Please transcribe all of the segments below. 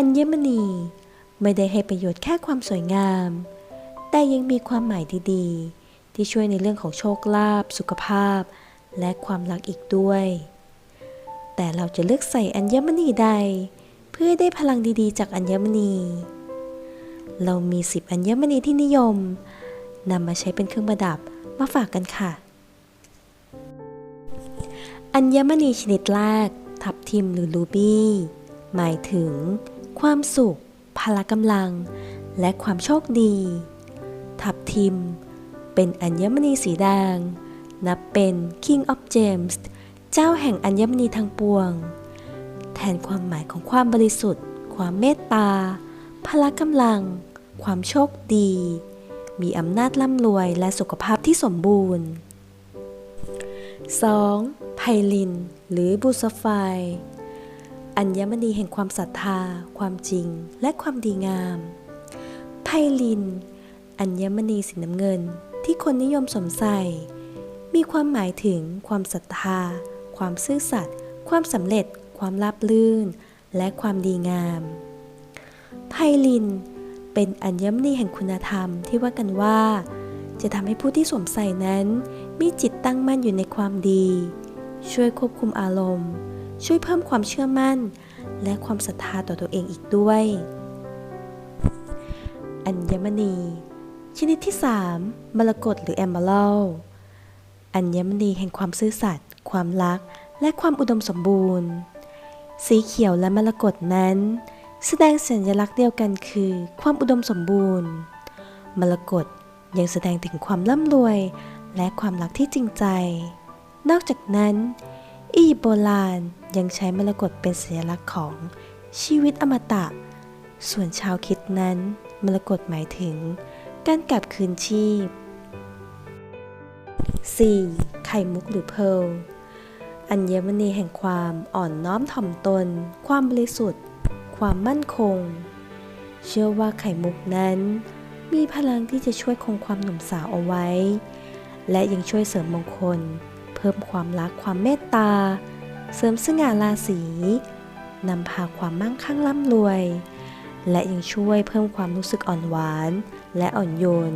อัญมณีไม่ได้ให้ประโยชน์แค่ความสวยงาม แต่ยังมีความหมายดีๆ ที่ช่วยในเรื่องของโชคลาภสุขภาพ และความรักอีกด้วย แต่เราจะเลือกใส่อัญมณีใด เพื่อได้พลังดีๆ จากอัญมณี เรามีสิบอัญมณีที่นิยมนำมาใช้เป็นเครื่องประดับมาฝากกันค่ะ อัญมณีชนิดแรก ทับทิมหรือรูบี้ หมายถึง ความสุข พละกำลัง และความโชคดี ทับทิม เป็นอัญมณีสีแดง นับเป็น King of Gems เจ้าแห่งอัญมณีทั้งปวง แทนความหมายของความบริสุทธิ์ ความเมตตา พละกำลัง ความโชคดี มีอำนาจร่ำรวยและสุขภาพที่สมบูรณ์ 2. ไพลิน หรือบูซาไฟ อัญมณีแห่งความศรัทธา ความจริง และความดีงาม ไพลิน อัญมณีสีน้ำเงินที่คนนิยมสวมใส่ มีความหมายถึงความศรัทธา ความซื่อสัตย์ ความสำเร็จ ความราบรื่น และความดีงาม ไพลิน เป็นอัญมณีแห่งคุณธรรมที่ว่ากันว่า จะทำให้ผู้ที่สวมใส่นั้น มีจิตตั้งมั่นอยู่ในความดี ช่วยควบคุมอารมณ์ ช่วยเพิ่มความเชื่อมั่น และความศรัทธาต่อตัวเองอีกด้วย อัญมณี ชนิดที่ 3 มรกตหรือแอมเบลอัญมณีแห่งความซื่อสัตย์ ความรัก และความอุดมสมบูรณ์ สีเขียวและมรกตนั้น แสดงสัญลักษณ์เดียวกันคือ ความอุดมสมบูรณ์ มรกตยังแสดงถึงความร่ำรวย และความรักที่จริงใจ นอกจากนั้น อียิปต์โบราณยังใช้มรกตเป็นสัญลักษณ์ของชีวิตอมตะ ส่วนชาวคิดนั้น มรกตหมายถึง การกลับคืนชีพ 4. ไข่มุกหรือเพร์ลอัญมณีแห่งความอ่อนน้อมถ่อมตน ความบริสุทธิ์ ความมั่นคง เชื่อว่าไข่มุกนั้น มีพลังที่จะช่วยคงความหนุ่มสาวเอาไว้ และยังช่วยเสริมมงคล เพิ่มความรักความเมตตา เสริมสง่าราศีนำพาความมั่งคั่งร่ำรวย และยังช่วยเพิ่มความรู้สึกอ่อนหวาน และอ่อนโยน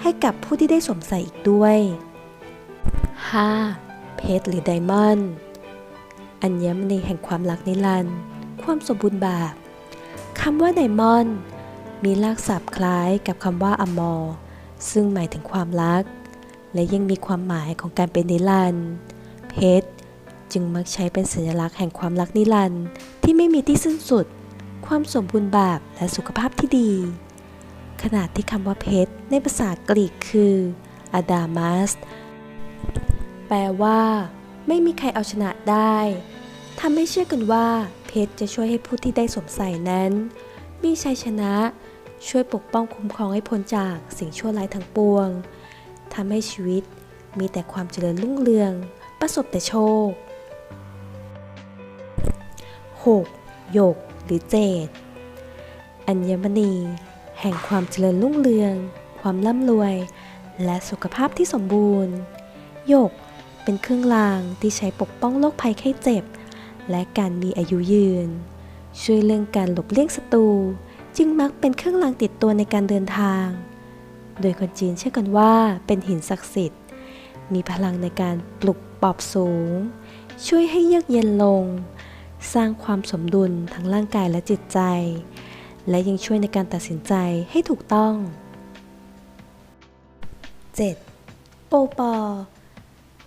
ให้กับผู้ที่ได้สวมใส่อีกด้วย 5. เพชรหรือไดมอนด์อัญมณีแห่งความรักนิรันดร์ความสมบูรณ์แบบคำว่าไดมอนด์มีรากศัพท์คล้ายกับคำว่าอมอร์ซึ่งหมายถึงความรัก และยังมีความหมายของการเป็นนิรันดร์เพชรจึงมักใช้เป็นสัญลักษณ์แห่งความรักนิรันดร์ที่ไม่มีที่สิ้นสุด ความสมบูรณ์แบบและสุขภาพที่ดี ขนาดที่คำว่าเพชรในภาษากรีกคืออดามัสแปลว่า ไม่มีใครเอาชนะได้ทำให้เชื่อกันว่า เพชรจะช่วยให้ผู้ที่ได้สวมใส่นั้น มีชัยชนะ ช่วยปกป้องคุ้มครองให้พ้นจากสิ่งชั่วร้ายทั้งปวง ทำให้ชีวิตมีแต่ความเจริญรุ่งเรือง ประสบแต่โชค 6. หยกหรือเจดอัญมณี แห่งความเจริญรุ่งเรือง ความร่ำรวย และสุขภาพที่สมบูรณ์หยกเป็นเครื่องรางที่ใช้ปกป้องโรคภัยไข้เจ็บ และการมีอายุยืน ช่วยเรื่องการหลบเลี่ยงศัตรู จึงมักเป็นเครื่องรางติดตัวในการเดินทาง โดยคนจีนเชื่อกันว่าเป็นหินศักดิ์สิทธิ์ มีพลังในการปลุกปอบสูง ช่วยให้เยือกเย็นลง สร้างความสมดุลทั้งร่างกายและจิตใจ และยังช่วยในการตัดสินใจให้ถูกต้อง 7. โอปอ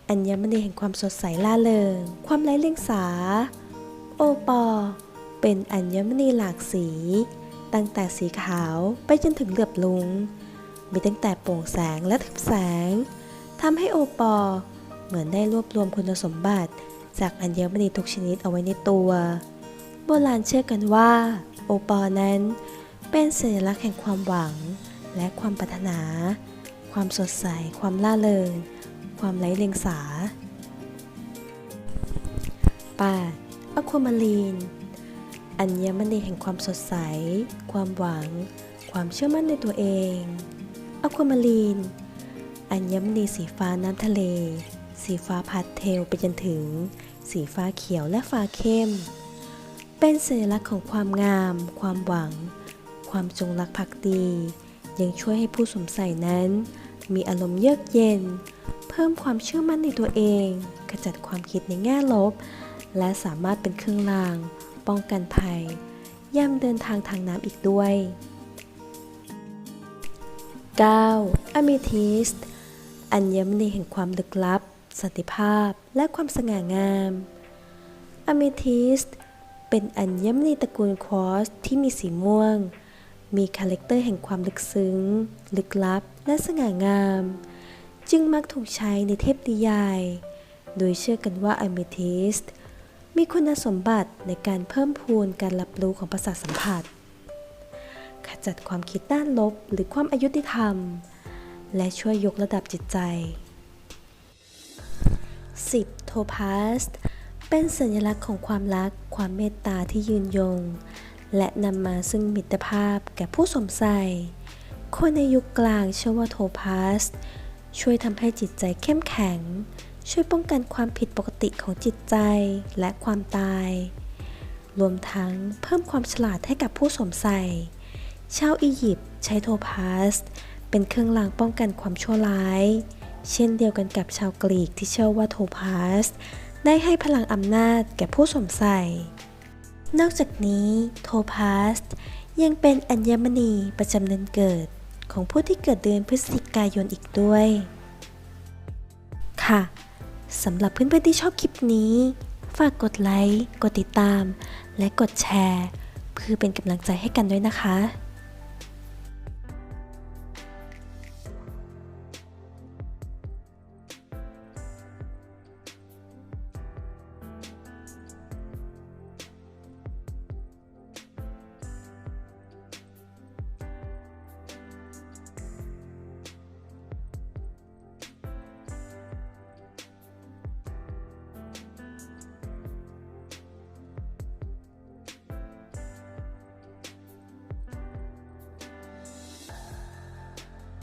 อัญมณีแห่งความสดใสล่าเริง ความไร้เลียงสา โอปอ เป็นอัญมณีหลากสี ตั้งแต่สีขาวไปจนถึงเหลือบลุง มีตั้งแต่โปร่งแสงและทึบแสงทำให้โอปอเหมือนได้รวบรวมคุณสมบัติ จากอัญมณีทุกชนิดเอาไว้ในตัว โบราณเชื่อกันว่า โอปอนั้น เป็นสัญลักษณ์แห่งความหวัง และความปรารถนา ความสดใส ความล่าเริง ความไร้เลียงสา 8. อะความารีนอัญมณีแห่งความสดใส ความหวัง ความเชื่อมั่นในตัวเอง อะความารีน อัญมณีสีฟ้าน้ำทะเล สีฟ้าพาสเทลไปจนถึง สีฟ้าเขียวและฟ้าเข้ม เป็นสัญลักษณ์ของความงาม ความหวัง ความจงรักภักดี ยังช่วยให้ผู้สวมใส่นั้น มีอารมณ์เยือกเย็น เพิ่มความเชื่อมั่นในตัวเองขจัดความคิดในแง่ลบ และสามารถเป็นเครื่องราง ป้องกันภัยย่ำเดินทางทางน้ำอีกด้วย 9. อ m ม t ทิสต์อัญมณีแห่งความลึกลับ สันติภาพ และความสง่างามอ m ม t ทิสต์เป็นอัญมณีตระกูลควอสที่มีสีม่วง มีคาแรคเตอร์แห่งความลึกซึ้ง ลึกลับ และสง่างาม จึงมักถูกใช้ในเทพนิยาย โดยเชื่อกันว่าอ m ม t ทิสต์มีคุณสมบัติในการเพิ่มพูนการรับรู้ของประสาทสัมผัส จัดความคิดด้านลบหรือความอายุติธรรม และช่วยยกระดับจิตใจ 10. โทพาสเป็นสัญลักษณ์ของความรัก ความเมตตาที่ยืนยง และนำมาซึ่งมิตรภาพแก่ผู้สมใส่คนในยุคกลางเชื่อว่าโทพาสช่วยทำให้จิตใจเข้มแข็ง ช่วยป้องกันความผิดปกติของจิตใจและความตาย รวมทั้งเพิ่มความฉลาดให้กับผู้สวมใส่ ชาวอียิปต์ใช้โทพาส เป็นเครื่องรางป้องกันความชั่วร้าย เช่นเดียวกันกับชาวกรีกที่เชื่อว่าโทพาส ได้ให้พลังอำนาจแก่ผู้สวมใส่ นอกจากนี้โทพาสยังเป็นอัญมณีประจำเดือนเกิดของผู้ที่เกิดเดือนพฤศจิกายนอีกด้วย ค่ะสำหรับเพื่อนๆที่ชอบคลิปนี้ ฝากกดไลค์ กดติดตาม และกดแชร์ เพื่อเป็นกำลังใจให้กันด้วยนะคะ